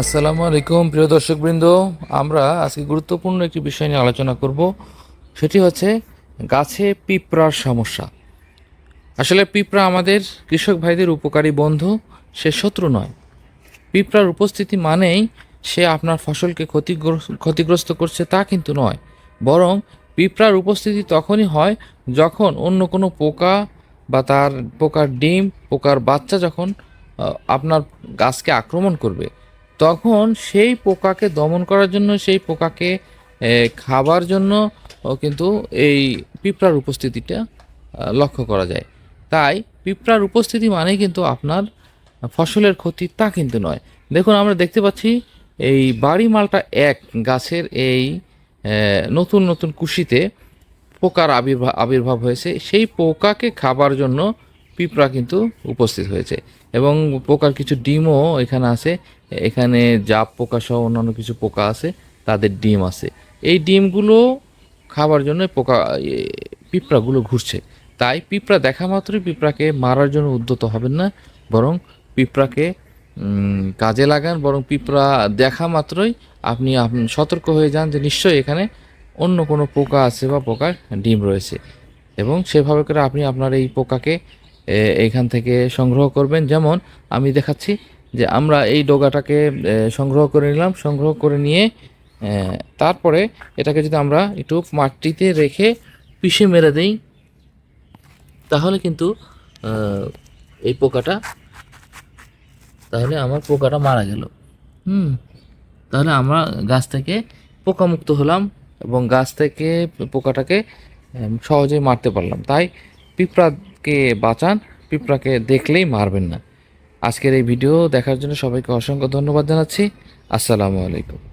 আসসালামু আলাইকুম, প্রিয় দর্শকবৃন্দ। আমরা আজকে গুরুত্বপূর্ণ একটি বিষয় নিয়ে আলোচনা করব। সেটি হচ্ছে গাছে পিঁপড়ার সমস্যা। আসলে পিঁপড়া আমাদের কৃষক ভাইদের উপকারী বন্ধু, সে শত্রু নয়। পিঁপড়ার উপস্থিতি মানেই সে আপনার ফসলকে ক্ষতিগ্রস্ত ক্ষতিগ্রস্ত করছে তা কিন্তু নয়। বরং পিঁপড়ার উপস্থিতি তখনই হয় যখন অন্য কোনো পোকা বা তার পোকার ডিম, পোকার বাচ্চা যখন আপনার গাছকে আক্রমণ করবে। তখন সেই পোকাকে দমন করার জন্য, সেই পোকাকে খাবার জন্য কিন্তু এই পিঁপড়ার উপস্থিতিটা লক্ষ্য করা যায়। তাই পিঁপড়ার উপস্থিতি মানেই কিন্তু আপনার ফসলের ক্ষতি তা কিন্তু নয়। দেখুন, আমরা দেখতে পাচ্ছি এই বাড়ি মালটা এক গাছের এই নতুন নতুন কুশিতে পোকার আবির্ভাব আবির্ভাব হয়েছে। সেই পোকাকে খাবার জন্য পিঁপড়া কিন্তু উপস্থিত হয়েছে। এবং পোকার কিছু ডিমও এখানে আছে। এখানে জাপ পোকা সহ অন্যান্য কিছু পোকা আছে, তাদের ডিম আছে। এই ডিমগুলো খাবার জন্য পোকা পিঁপড়াগুলো ঘুরছে। তাই পিঁপড়া দেখা মাত্রই পিঁপড়াকে মারার জন্য উদ্যত হবেন না, বরং পিঁপড়াকে কাজে লাগান, বরং পিঁপড়া দেখা মাত্রই আপনি সতর্ক হয়ে যান যে নিশ্চয়ই এখানে অন্য কোনো পোকা আছে বা পোকার ডিম রয়েছে। এবং সেভাবে করে আপনি আপনার এই পোকাকে এ, এখান থেকে সংগ্রহ করবেন। যেমন আমি দেখাচ্ছি যে আমরা এই ডোগাটাকে সংগ্রহ করে নিলাম। সংগ্রহ করে নিয়ে তারপরে এটাকে যদি আমরা একটু মাটিতে রেখে পিষে মেরে দেই তাহলে কিন্তু এই পোকাটা তাহলে আমার পোকাটা মারা গেল। হুম তাহলে আমরা গাছ থেকে পোকামুক্ত হলাম এবং গাছ থেকে পোকাটাকে সহজেই মারতে পারলাম। তাই পিঁপড়াকে বাঁচান, পিঁপড়াকে দেখলেই মারবেন না। আজকের এই ভিডিও দেখার জন্য সবাইকে অসংখ্য ধন্যবাদ জানাচ্ছি। আসসালামু আলাইকুম।